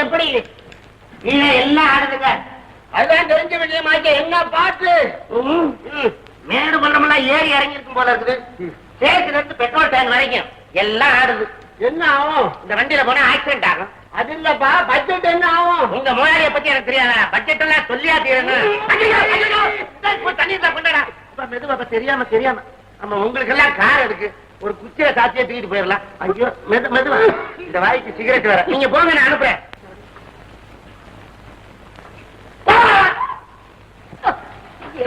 எப்படி? நீங்க எல்லாம் ஆடுதுங்க? அதுதான் தெரிஞ்ச விஷயமாச்சு என்ன பாட்டு. மேடு மண்டமெல்லாம் ஏறி இறங்கி இருக்கும் போல இருக்குது. இருந்து பெட்ரோல் டேங்க் வரைக்கும். எல்லாம் ஆடுது. என்ன ஆகும்? இந்த வண்டியில போனா ஆக்சிடென்ட் ஆகும். அது இல்லப்பா பட்ஜெட் என்ன ஆகும்? உங்க முதலாளிய பத்தி எனக்கு தெரியாத? பட்ஜெட் எல்லாம் சொல்லியா தீரணும். தெரியாம தெரியாம. நம்ம உங்களுக்கு எல்லாம் கார் இருக்கு. ஒரு குச்சியில சாத்தியா தூக்கிட்டு போயிடலாம். இந்த வாய்க்கு சிகரெட் வேற. நீங்க போங்க நான் அனுப்புறேன்.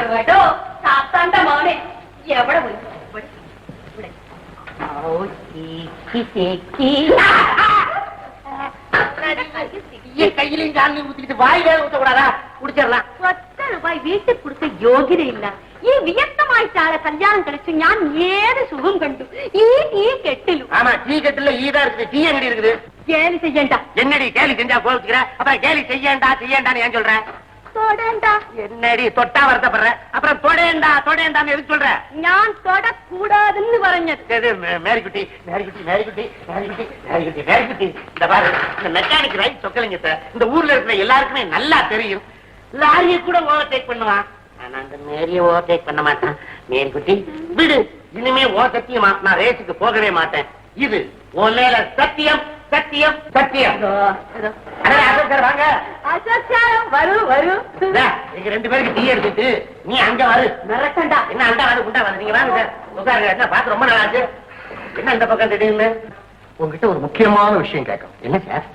எவடோ எவ்வளவு கையிலையும் காலையும் ஊத்திக்கிட்டு வாய் வேற ஊத்தக்கூடாதா குடிச்சிடலாம் ഒറ്റ രൂപായി വീട്ടിൽ കൊടുത്ത യോഗ്യതയില്ല ഈ വിയക്തമായിട്ടാണ് കല്യാണം കഴിച്ചു ഞാൻ ഏത് സുഖം കണ്ടു ഈ ഈ കെട്ടിലു ஆமா டீ கட்டுல ஈதா இருக்குது டீ எங்கடி இருக்குது ജേലി ചെയ്യണ്ട என்னடி கேலி செஞ்சா கோவிச்சுக்கிற அப்புறம் கேலி செய்யண்டா செய்யண்டான்னு ஏன் சொல்ற தொடேண்டா. என்னடி தொட்டா வருத்தப்படுற? அப்புறம் தொடேண்டா தொடேண்டா எது சொல்ற? நான் தொடக்கூடாதுன்னு வரைஞ்சது மேரிக்குட்டி மேரிக்குட்டி மேரிக்குட்டி மேரிக்குட்டி மேரிக்குட்டி மேரிக்குட்டி. இந்த பாரு இந்த மெக்கானிக் ரைட் சொக்கலிங்கத்தை இந்த ஊர்ல இருக்கிற எல்லாருக்குமே நல்லா தெரியும். லாரிய கூட ஓவர்டேக் பண்ணுவான் ஆனா அந்த மேரிய ஓவர்டேக் பண்ண மாட்டான். மேரிக்குட்டி விடு. இனிமே ஓ சத்தியமா நான் ரேஸுக்கு போகவே மாட்டேன். இது உன் மேல சத்தியம். சத்தியம் சத்தியம். அசோக் சார் வாங்க. அசோக் சார் வரு வரு. ரெண்டு பேருக்கு டீ எடுத்துட்டு நீ அங்க வரு. மிரட்டண்டா. என்ன அண்டா வந்து குண்டா வந்து நீங்க வாங்க சார். என்ன பார்த்து ரொம்ப நாள் ஆச்சு? என்ன இந்த பக்கம் திடீர்னு? உங்ககிட்ட ஒரு முக்கியமான விஷயம் கேட்கும் என்ன சார்?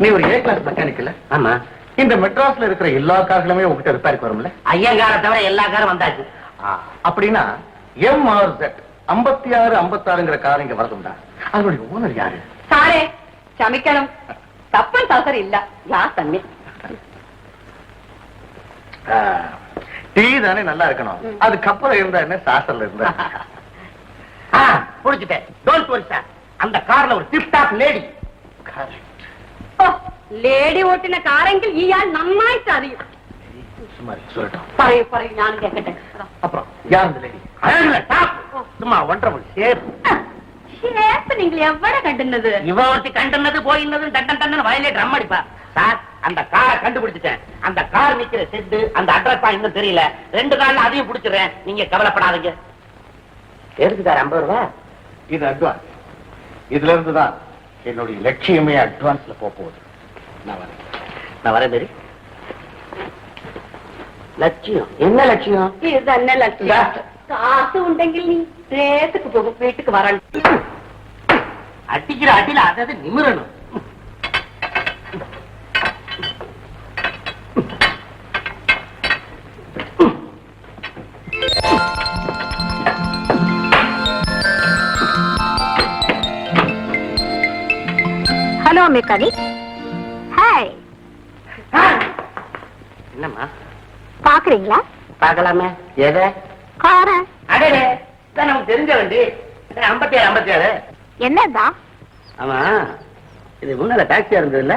நீ ஒரு ஏ கிளாஸ் மெக்கானிக்கல ஆமா. இந்த மெட்ராஸ்ல இருக்கிற எல்லா கார்களுமே உங்ககிட்ட ரிப்பேருக்கு வரும்ல? ஐயங்கார தவிர எல்லா காரும் வந்தாச்சு. அப்படின்னா எம் ஆர் ஜெட் ஐம்பத்தி ஆறு ஐம்பத்தாறுங்கிற கார் இங்க வரதும்டா அதனுடைய ஓனர் யாரு? சாரே சமைக்கணும் தப்பன் சாசர் இல்ல. யார் தண்ணி. டீ தானே நல்லா இருக்கணும். அதுக்கப்புறம் இருந்தா என்ன சாசர்ல இருந்தா? புரிஞ்சுட்டேன் டோன்ட் வரி சார் அந்த கார்ல ஒரு டிப் டாப் லேடி லேடி ஓட்டின காரெங்கில் ஈயால் நம்மாயிட்டு அறியும் சொல்லட்டும். அப்புறம் யார் இந்த லேடி சும்மா ஒன்றரை மணி சேப்பு கண்டுபிடிச்சிட்டேன். அந்த கார் நிக்கிற செட்டு அந்த அட்ரஸ் தெரியல. ரெண்டு நாள்ல அதையும் பிடிச்சிடுறேன். இதுல இருந்துதான் என்னுடைய லட்சியமே அட்வான்ஸ்ல போகுது. நான் வரேன். லட்சியம். என்ன லட்சியம்? இதுதான் என்ன லட்சியம்? காசு உண்டெங்கில் நீ? பேத்துக்கு போகும் வீட்டுக்கு வரணும் அடிக்கிற அடியில அதாவது நிமிரணும். Hello mechanic hi. என்னம்மா? பாக்குறீங்களா? பார்க்கலாமே. எதை? காரை. அடடே. நமக்கு தெரிஞ்ச வண்டி. ஐம்பத்தி ஏழு ஐம்பத்தி ஏழு. என்னதா? ஆமா. இது முன்னால டாக்ஸியா இருந்தது இல்ல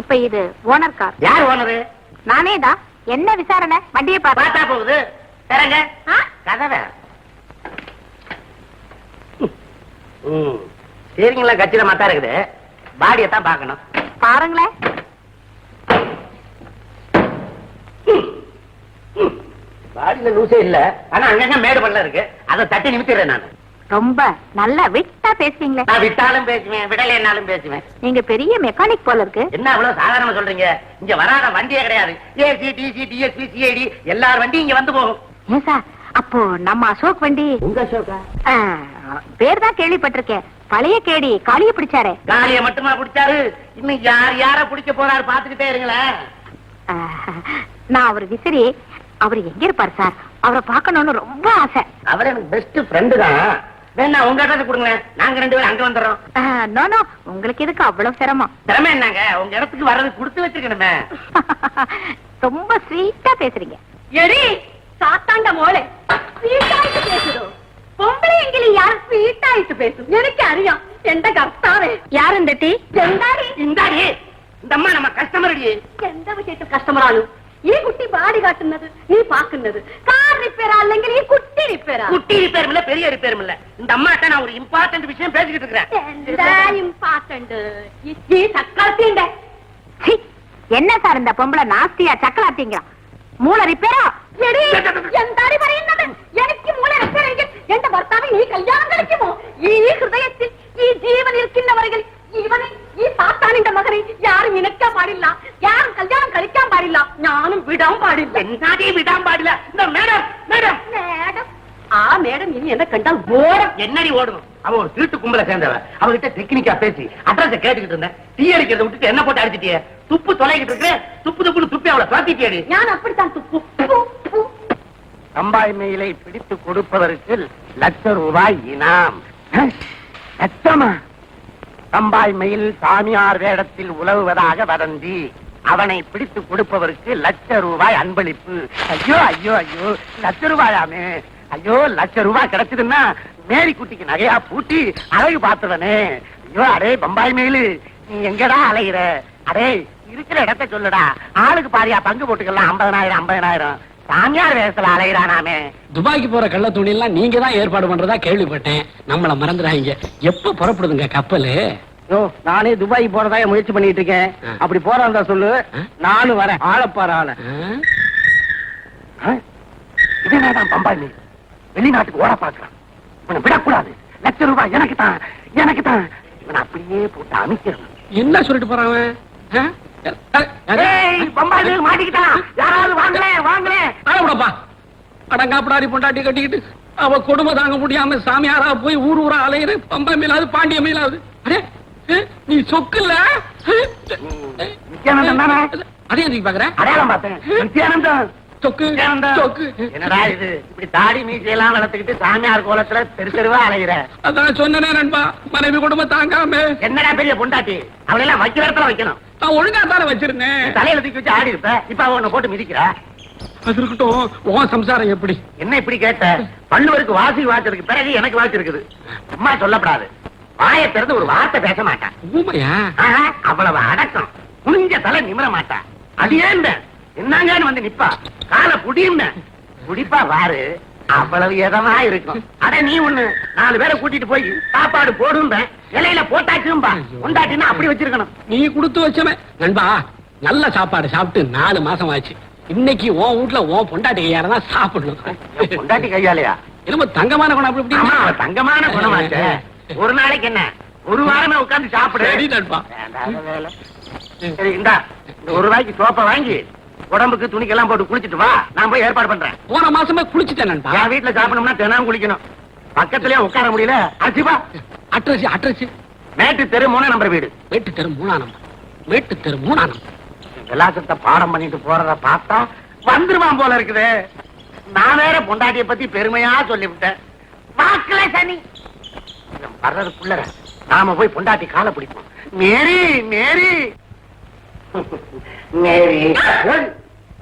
இப்ப இது ஓனர் கார் யார் ஓனரு நானே தான் என்ன விசாரணை? வண்டியை பார்த்தா. போகுது. தரங்க? கதவை. சரிங்களா கச்சிதமா தான் இருக்குது. பாடியை தான் பார்க்கணும். பாருங்களேன். பாடியில லூசே இல்ல. ஆனா அங்கங்க மேடு பள்ள இருக்கு. அதை தட்டி நிமித்திடுறேன் நான். ரொம்ப நல்லா விட்டா பேசுறீங்களே நான் விட்டாலும் பேசுவேன் விடலைன்னாலும் பேசுவேன். நீங்க பெரிய மெக்கானிக் போல இருக்கு. என்ன அவ்வளவு சாதாரணமா சொல்றீங்க? இங்க வராத வண்டியே கிடையாது. ஏசி டிசி டிஎஸ்பி சிஐடி எல்லார் வண்டியும் இங்க வந்து போகும். ஏன் சார்? அப்போ நம்ம அசோக் வண்டி உங்க அசோகா பேர் தான் கேள்விப்பட்டிருக்கேன். பழைய கேடி காளிய பிடிச்சாரே. காலிய மட்டுமா பிடிச்சாரு? இன்னும் யார் யார பிடிக்க போறாரு பாத்துக்கிட்டே இருங்களேன். நான் அவர் விசிறி அவர் எங்க இருப்பார் சார்? அவரை பார்க்கணும்னு ரொம்ப ஆசை. அவர் எனக்கு பெஸ்ட் ஃப்ரெண்டு தான். வேணா உங்க இடத்துக்கு கொடுங்க நாங்க ரெண்டு பேரும் அங்க வந்துடுறோம். நோ உங்களுக்கு எதுக்கு அவ்வளவு சிரமம்? சிரமம் என்னங்க? உங்க இடத்துக்கு வர்றது கொடுத்து வச்சிருக்கணுமே. ரொம்ப ஸ்வீட்டா பேசுறீங்க. எரி சாத்தாண்ட மோளே. ஸ்வீட்டாயிட்டு பேசுறோம் பொம்பளை எங்கிலும் யார் ஸ்வீட்டாயிட்டு பேசும்? எனக்கு அறியும். எந்த கர்த்தாவே. யார் இந்த டீ? எந்தாடி? இந்தாடி. இந்த அம்மா நம்ம கஸ்டமர் எந்த விஷயத்து கஸ்டமர் ஆளும் ഈ குட்டி பாடி காட்டுனது? நீ பாக்குனது? കാർ റിപ്പയർ അല്ലെങ്കിൽ ഈ കുട്ടി റിപ്പയർ குட்டி ரிப்பேரும் இல்ல பெரிய ரிப்பேரும் இல்ல இந்த அம்மாட்ட நான் ஒரு இம்பார்ட்டன்ட் விஷயம் பேசிக்கிட்டு இருக்கிறேன் എന്താ ഇമ്പാർട്ടന്റ് ഈ ചക്രത്തിന്റെ என்ன சார் இந்த பொம்பளை நாஸ்தியா சக்கலாத்தீங்க மூளை ரிப்பேரா എടീ, എന്താണ് ഈ പറയുന്നത് എനിക്ക് മൂല രക്ഷണെങ്കിൽ എന്റെ ഭർത്താവ് നീ കല്യാണം കഴിക്കുമോ ഈ ഹൃദയത്തിൽ ഈ ജീവൻ ഇരിക്കുന്നവരെങ്കിൽ ഇവനെ ഈ സാത്താനിന്റെ മകനെ യാരും ഇണക്കാൻ പാടില്ല യാരും കല്യാണം കഴിക്കാൻ പാടില്ല ഞാനും വിടാൻ പാടില്ല என்னடி விடாம பாடல இந்த மேடம் மேடம் മേഡം ஆ மேடம் இனி என்ன கண்டால் ஓடும் என்னடி ஓடும் அவன் ஒரு திருட்டு கும்பல சேர்ந்தவ. அவகிட்ட டெக்னிக்கா பேசி அட்ரஸ் கேட்டுக்கிட்டு இருந்தேன். டீ அடிக்கிறத விட்டுட்டு என்ன போட்டு அடிச்சிட்டிய? துப்பு தொலைகிட்டு இருக்க துப்பு துப்புன்னு துப்பி அவளை துரத்திட்டியடி. நான் அப்படித்தான் துப்பு சம்பாய்மையிலை பிடித்து கொடுப்பதற்கு லட்ச ரூபாய் இனாம். லட்சமா? சம்பாய்மையில் சாமியார் வேடத்தில் உலவுவதாக வதந்தி. அவனை பிடித்து கொடுப்பவருக்கு லட்ச ரூபாய் அன்பளிப்பு. ஐயோ ஐயோ ஐயோ லட்ச ரூபாயாமே. ஐயோ லட்ச ரூபாய் கிடைச்சதுன்னா மேரி குட்டிக்கு நகையா பூட்டி அழகு பார்த்தவனே ஐயோ அடே பம்பாய் மேலு நீ எங்கடா அலைகிற அடே இருக்கிற இடத்த சொல்லுடா. ஆளுக்கு பாதியா பங்கு போட்டுக்கலாம் ஐம்பதனாயிரம் ஐம்பதனாயிரம். சாமியார் வேஷத்துல அலைகிறானாமே துபாய்க்கு போற கள்ள துணி எல்லாம் நீங்க தான் ஏற்பாடு பண்றதா கேள்விப்பட்டேன். நம்மள மறந்துடாதீங்க. எப்ப புறப்படுதுங்க கப்பலு? யோ நானே துபாய் போறதா முயற்சி பண்ணிட்டு இருக்கேன். அப்படி போறா சொல்லு? நானும் வரேன். ஆளப்பாரு ஆள? இதனாதான் பம்பாய் மீன் வெளிநாட்டுக்கு ஓட பாக்குறான் இவனை விடக்கூடாது லட்ச ரூபாய் எனக்கு தான் எனக்கு தான் இவனை அப்படியே போட்டு அமைக்கிறேன் என்ன சொல்லிட்டு போறான் அடங்காப்படாரி பொண்டாட்டி கட்டிக்கிட்டு அவ கொடுமை தாங்க முடியாம சாமியாரா போய் ஊர் ஊரா அலையிற பம்பா மேலாவது பாண்டிய மேலாவது நீ சொக்குல்ல? அதே எதுக்கு பாக்குற அடையாளம் பார்த்தேன் என்னடா இது? இப்படி தாடி மீசையெல்லாம் வளர்த்துக்கிட்டு சாமியார் கோலத்துல தெரு தெருவா அலைகிற அதான் சொன்னனே நண்பா மனைவி குடும்பம் தாங்காம. என்னடா பெரிய பொண்டாட்டி? அவளெல்லாம் வைக்கிற இடத்துல வைக்கணும். நான் ஒழுங்கா தானே வச்சிருந்தேன். தலையில தூக்கி வச்சு ஆடி இருப்ப. இப்ப அவ உன்னை போட்டு மிதிக்கிற. அது இருக்கட்டும் உன் சம்சாரம் எப்படி? என்ன இப்படி கேட்ட? பள்ளுவருக்கு வாசி வாச்சதுக்கு பிறகு எனக்கு வாசி இருக்குது. சும்மா சொல்லப்படாது. வாயை திறந்து ஒரு வார்த்தை பேச மாட்டான் ஊமையா? அவ்வளவு அடக்கம். குனிஞ்ச தலை நிமிர மாட்டா. அது ஏன் என்னங்கன்னு வந்து நிப்பா. காலை புடியும் குடிப்பா வாரு. அவ்வளவு எதமா இருக்கும். அட நீ ஒண்ணு நாலு பேரை கூட்டிட்டு போய் சாப்பாடு போடும் இலையில போட்டாச்சும்பா. உண்டாட்டினா அப்படி வச்சிருக்கணும். நீ கொடுத்து வச்சமே நண்பா நல்ல சாப்பாடு சாப்பிட்டு நாலு மாசம் ஆச்சு. இன்னைக்கு உன் வீட்டுல உன் பொண்டாட்டி கையார தான் சாப்பிடணும் பொண்டாட்டி கையாலையா? என்னமோ தங்கமான குணம் அப்படி இப்படி தங்கமான குணமாச்சே. ஒரு நாளைக்கு என்ன? ஒரு வாரமே உட்கார்ந்து சாப்பிடு. இந்த ஒரு ரூபாய்க்கு சோப்பை வாங்கி. உடம்புக்கு துணிக்கெல்லாம் போட்டு குளிச்சிட்டு வா. நான் போய் ஏற்பாடு பண்றேன். போன மாசமே குளிச்சுட்டேன் நண்பா. என் வீட்டுல சாப்பிடணும்னா தினம் குளிக்கணும். பக்கத்துலயே உட்கார முடியல. அரிசிப்பா அட்ரஸ் அட்ரஸ். மேட்டு தெரு மூணு நம்பர் வீடு. மேட்டு தெரு மூணா நம்பர். மேட்டு தெரு மூணா நம்பர். விலாசத்தை பாடம் பண்ணிட்டு போறத பார்த்தா வந்துருவான் போல இருக்குது. நான் வேற பொண்டாட்டிய பத்தி பெருமையா சொல்லிவிட்டேன். வாக்குல சனி. வர்றதுக்குள்ள நாம போய் பொண்டாட்டி காலை பிடிப்போம். மேரி மேரி.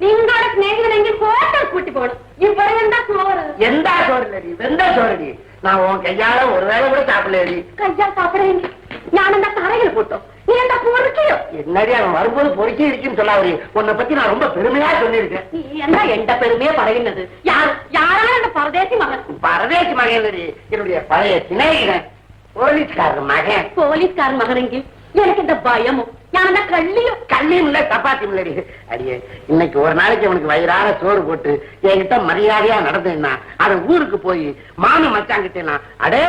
നിങ്ങളുടെ സ്നേഹിതനെങ്കിൽ ഹോട്ടൽ കൂട്ടി പോകണം ഇവിടെ എന്താ ചോറ് எந்த சோறுலடி வெந்த சோறுடி நான் உன் கையால ஒரு வேளை கூட சாப்பிடலடி കയ്യാൽ സാപ്പിടെങ്കിൽ ഞാൻ എന്താ തറയിൽ കൂട്ടോ നീ എന്താ പൊറുക്കിയോ என்னடி அவன் வரும்போது பொறுக்கி இருக்குன்னு சொல்லாதடி உன்னை பத்தி நான் ரொம்ப பெருமையா சொல்லியிருக்கேன் നീ എന്താ എന്റെ പെരുമയെ പറയുന്നത് യാ- യാരാണ് എന്റെ പരദേശി മകൻ பரதேசி மகன் என்னுடைய பழைய சிநேகிதன் போலீஸ்காரர் மகன் പോലീസുകാരൻ മകനെങ്കിൽ എനിക്ക് எனக்கு இந்த பயமும் ஞான கள்ளியும். கள்ளியும் இல்ல சப்பாத்தி முன்னாடி அடியே இன்னைக்கு ஒரு நாளைக்கு அவனுக்கு வயிறார சோறு போட்டு என்கிட்ட மரியாதையா நடந்தேன்னா அவன் ஊருக்கு போய் மாமன் மச்சாங்கிட்டேனா அடே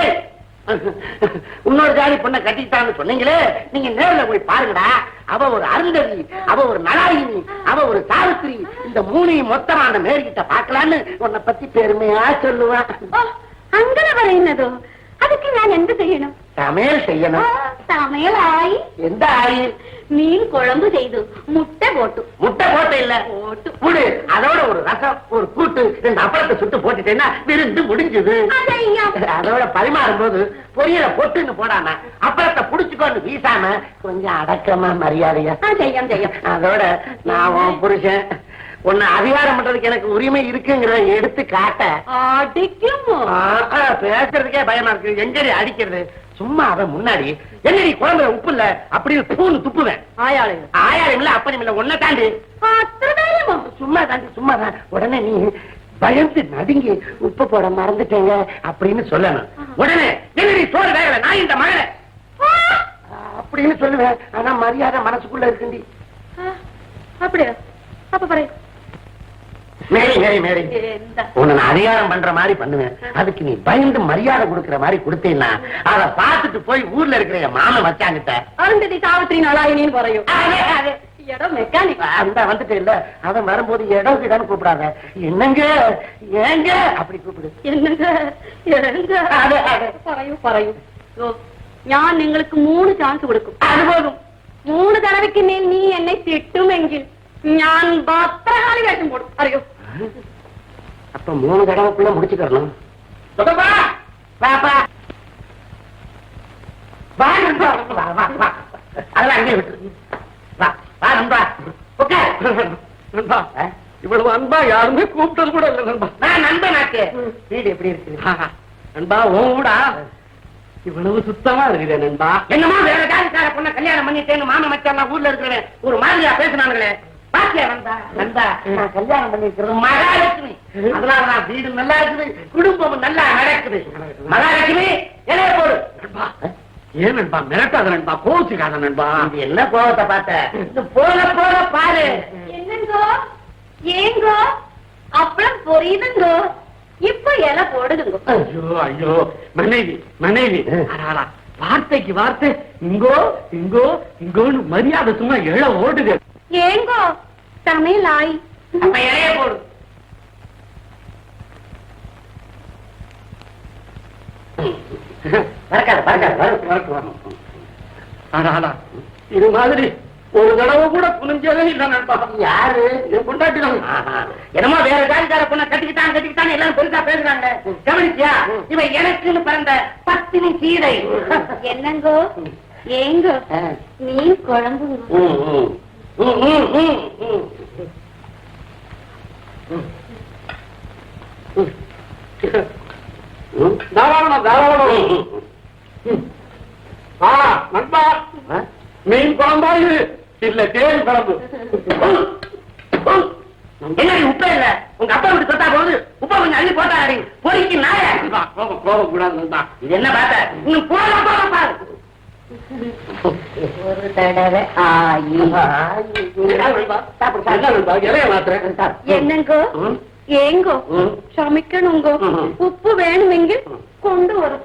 இன்னொரு ஜாதி பொண்ணை கட்டிட்டான்னு சொன்னீங்களே நீங்க நேர்ல போய் பாருங்கடா. அவ ஒரு அருந்ததி அவ ஒரு நலாயினி அவ ஒரு சாவித்திரி. இந்த மூணையும் மொத்தமா அந்த மேற்கிட்ட பாக்கலான்னு உன்னை பத்தி பெருமையா சொல்லுவான். அங்கே வரையினதோ அதுக்கு நான் எந்த செய்யணும்? சமையல் செய்யணும். சமையல் ஆயி எந்த ஆயி? மீன் குழம்பு செய்து முட்டை போட்டு. முட்டை போட்டு இல்ல. போட்டு. முடு அதோட ஒரு ரசம் ஒரு கூட்டு ரெண்டு அப்பளத்தை சுட்டு போட்டுட்டேன்னா விருந்து முடிஞ்சது. அதோட பரிமாறும் போது பொரியல பொட்டுன்னு போடாம அப்பளத்தை புடிச்சுக்கோன்னு வீசாம கொஞ்சம் அடக்கமா மரியாதையா. செய்யும் செய்யும் அதோட நான் புருஷன். உன்னை அதிகாரம் பண்றதுக்கு எனக்கு உரிமை இருக்குங்கிற எடுத்து காட்ட. அடிக்கும்? பேசுறதுக்கே பயமா இருக்கு. எங்கடி அடிக்கிறது? சும்மா அவன் முன்னாடி என்னடி குழம்புல உப்பு இல்ல? அப்படின்னு பூனு துப்புவேன். ஆயாளுங்க. ஆயாளுங்க இல்ல அப்பனும் இல்ல ஒன்ன தாண்டி. சும்மா தாண்டி சும்மா தான். உடனே நீ பயந்து நடுங்கி உப்பு போட மறந்துட்டேங்க அப்படின்னு சொல்லணும். உடனே என்னடி சோறு வேகல? நான் இந்த மகளை அப்படின்னு சொல்லுவேன். ஆனா மரியாதை மனசுக்குள்ள இருக்குண்டி. அப்படியா? அப்ப பரையா மேரி மேரி மேரி இந்த உன்னை நான் அதிகாரம் பண்ற மாதிரி பண்ணுவேன் அதுக்கு நீ பயந்து மரியாதை கொடுக்கிற மாதிரி கொடுத்தீங்கன்னா அதை பார்த்துட்டு போய் ஊர்ல இருக்கிற என் மாமன் வச்சாங்கிட்ட அருந்ததி சாவித்திரி நாளாயினின்னு குறையும் அதே, அதே. இடம் மெக்கானிக் அந்த வந்துட்டு இல்ல அவன் வரும்போது இடம் கிடன்னு கூப்பிடாத என்னங்க ஏங்க அப்படி கூப்பிடு என்னங்க எங்க അതെ, അതെ. പറയൂ പറയൂ ഓ, ഞാൻ നിങ്ങൾക്ക് മൂന്ന് ചാൻസ് കൊടുക്കും അത് പോലും മൂന്ന് തടവയ്ക്ക് മേൽ നീ എന്നെ തിട്ടുമെങ്കിൽ ഞാൻ ഭദ്രകാളി വേഷം കൊടുക്കും അറിയോ அப்ப மூணு தடவைக்குள்ள முடிச்சுக்கணும்? இவ்வளவு அன்பா யாருமே கூப்பிட்டது கூட இல்ல நண்பா. நான் நண்பனாக்கு வீடு எப்படி இருக்கு. நண்பா உன் கூட இவ்வளவு சுத்தமா இருக்குது நண்பா. என்னமா வேற ஜாதிக்கார பொண்ண கல்யாணம் பண்ணிட்டேன்னு மாமன் மச்சான் ஊர்ல இருக்கிறவன். ஒரு மாதிரியா பேசினாங்களே கல்யாணம் பண்ணிருக்கிறது மகாலட்சுமி. அதனால நான் வீடு நல்லா இருக்குது குடும்பம் நல்லா நடக்குது. மகாலட்சுமி இலைய போடு. ஏன் நண்பா? மிரட்டாத நண்பா? கோச்சுக்காத நண்பா? இது என்ன கோவத்தை பார்த்த? போக போக பாரு. என்னங்கோ? ஏங்கோ? அப்பளம் பொரியுதுங்கோ? இப்ப இலை போடுதுங்கோ. ஐயோ ஐயோ. மனைவி மனைவி. அடாடா, வார்த்தைக்கு வார்த்தை. இங்கோ இங்கோ இங்கோன்னு மரியாதை சும்மா எழ ஓடுது. ஏங்கோ சமையலாய். அப்ப இலைய போடு. பறக்காத பறக்காத வரும் வரட்டும் வரும் அடாடா, இது மாதிரி ஒரு தடவை கூட குனிஞ்சதே இல்ல நண்பா. யாரு? என் பொண்டாட்டி. என்னமோ வேற ஜாதிக்கார பொண்ண கட்டிக்கிட்டான் கட்டிக்கிட்டான் எல்லாம் பெருசா பேசுறாங்க. கவனிச்சியா? இவன் எனக்குன்னு பிறந்த பத்தினி சீதை என்னங்கோ? ஏங்கோ. மீன். ம். தாராளமா தாராளமா. ஆ நண்பா? மீன் குழம்பா இது? இல்ல தேன் குழம்பு. என்னடி உப்பே இல்ல. உங்க அப்பா விட்டு தொட்டா போகுது. உப்பை கொஞ்சம் அள்ளி போட்டாடி பொறிக்கு நாய கோபம் கோபம் கூடாது இது என்ன பார்த்த? இன்னும் போக போக பாரு. ஒரு தடவை ஆயி. என்னங்கோ? ஏங்கோ? சமைக்கணுங்கோ? உப்பு வேணுமெங்க கொண்டு வரும்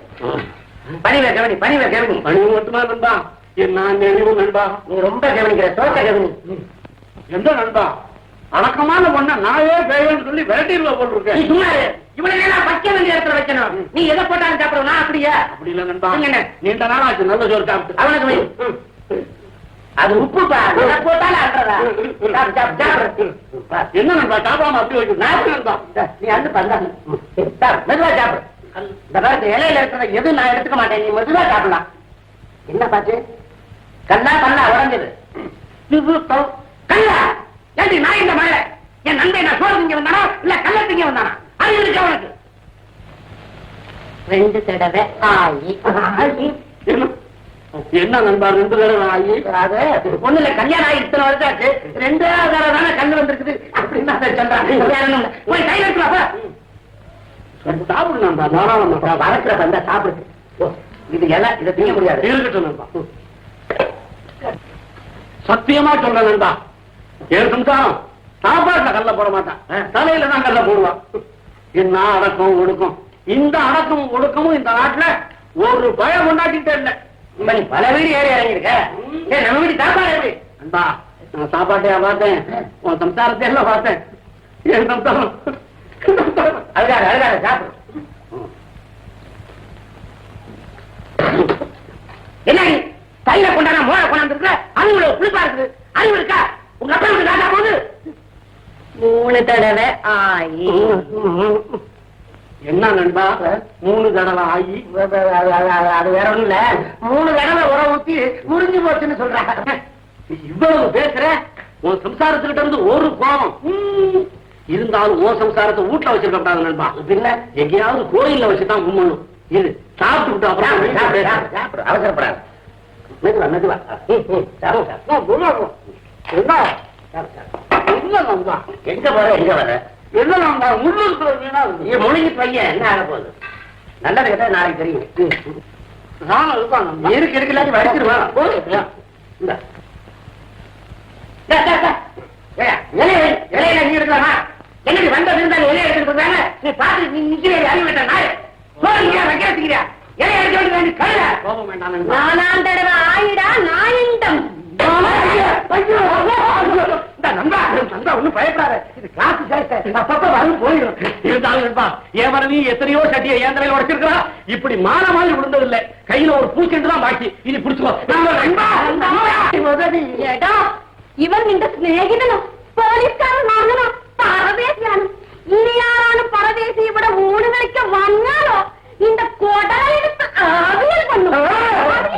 பணிவே கவனி பணிவே கவனி. பணிவு மட்டுமா நண்பா? நான் நெறிவு நண்பா? நீ ரொம்ப கவனிக்கிற தோட்ட கவனி. எந்த நண்பா? அடக்கமான பொண்ண நாயே பேயன்னு சொல்லி விரட்டிடுவ நீ போட்டிருக்கேன் சும்மா. இவனை எல்லாம் வைக்க வேண்டிய இடத்துல வைக்கணும். நீ எதை போட்டாலும் சாப்பிடுவோம். நான் அப்படியா? அப்படி இல்ல நண்பா? நீண்ட நாள் ஆச்சு நல்ல சோறு சாப்பிட்டு. அவனுக்கு. அது உப்பு பா. எதை போட்டாலும் அன்றதா. என்ன நண்பா சாப்பிடாம அப்படி வைக்கணும் நான் நண்பா. நீ அந்து பந்தா மெதுவா சாப்பிடு. இந்த இலையில இருக்கிற எதுவும் நான் எடுத்துக்க மாட்டேன். நீ மெதுவா சாப்பிடலாம். என்ன பாச்சு கல்லா கல்லா உடஞ்சது. கல்லா! ஏண்டி நான் இந்த மழை என் நண்பன் நான் சோறு திங்க வந்தானா? இல்ல கல்ல திங்க வந்தானா? அது இருக்கு அவனுக்கு. ரெண்டு தடவை ஆயி. என்ன? என்ன நண்பா ரெண்டு தடவை ஆகி அது ஒண்ணு இல்ல கல்யாணம் ஆகி இத்தனை வருஷம் ஆச்சு ரெண்டாவது தடவை தானே கல்லு வந்திருக்குது. அப்படின்னு அதை சொல்றாங்க வேற ஒண்ணும் இல்ல. போய் கையில எடுத்துவாப்பா சாப்பிடு நண்பா தாராளமா வளர்க்கிற வந்தா சாப்பிடுது ஓ, இது இலை இதை திங்க முடியாது. இருக்கட்டும் நண்பா. சத்தியமா சொல்றேன் நண்பா. நிமிஷம் சாப்பாட்டுல கல்ல போட மாட்டான். தலையில தான் கல்ல போடுவான். என்ன அடக்கம் ஒடுக்கம்? இந்த அடக்கம் ஒடுக்கமும் இந்த நாட்டுல ஒரு பயம் கொண்டாட்டிட்டே இல்ல. பல வீடு ஏறி இறங்கியிருக்க. ஏய், நம்ம வீடு சாப்பாடு எப்படி? நண்பா நான் சாப்பாட்டையா பார்த்தேன். உன் சம்சாரத்தை எல்லாம் பார்த்தேன். என் சம்சாரம். அதுக்காக அதுக்காக சாப்பிடு. என்ன கையில கொண்டாட மோள கொண்டாந்து இருக்கல அவங்கள புளிப்பா இருக்குது. அறிவு இருக்கா? உங்க அப்பா மூணு தடவை ஆயி. என்ன நண்பா? மூணு தடவை ஆகி அது வேற ஒண்ணும் இல்ல. மூணு தடவை உரம் ஊத்தி முறிஞ்சு போச்சுன்னு சொல்றாங்க நீ இவ்வளவு பேசுற? உன் சம்சாரத்துக்கிட்ட இருந்து ஒரு கோபம். இருந்தாலும் உன் சம்சாரத்தை வீட்டுல வச்சிருக்க கூடாது நண்பா. பின்ன? எங்கேயாவது கோயில்ல வச்சுதான் கும்பணும் இது சாப்பிட்டு சாப்பிடு, சாப்பிடு, அப்புறம் அவசரப்படாது. மெதுவா மெதுவா. என்ன? எங்க போற எங்க வர? வீணா இருக்கு. பையன் என்ன ஆக போகுது? நல்லது கேட்டா நாளைக்கு தெரியும். நானும் இருப்பான் இருக்கு இருக்கு இல்லாட்டி வடிச்சிருவான் போதும். இந்த. டா, டா, டா. ஏய்யா, இலைய வை. இலையில நீ எடுக்கலாமா என்னடி வந்த விருந்தாளி இலைய நீ பாத்து நீ நிக்கிறே அறிவு விட்ட நாய். சோறுங்கிறியா வைக்கிறதுக்கிறியா இலைய எடுக்க வேண்டியது நீ கழுத. கோபம் வேண்டாம் நண்பா. நாலாம் தடவை ஆயிடா நாயிண்டம். எத்தனையோ சட்டியை ஏந்தரையில் உடைச்சிருக்கிறா இப்படி மான மாதிரி விழுந்ததில்லை கையில ஒரு பூச்செண்டு தான் பாக்கி இனி பிடிச்சுக்கோ இவன் இந்த ஸ்நேகிதனும் போலீஸ்காரன் வாங்கணும் பரதேசியானும் இனி யாரானும் பரதேசியை விட ஊடுகளுக்கு வந்தாலும் இந்த கொடலை எடுத்து ஆவியல் பண்ணும்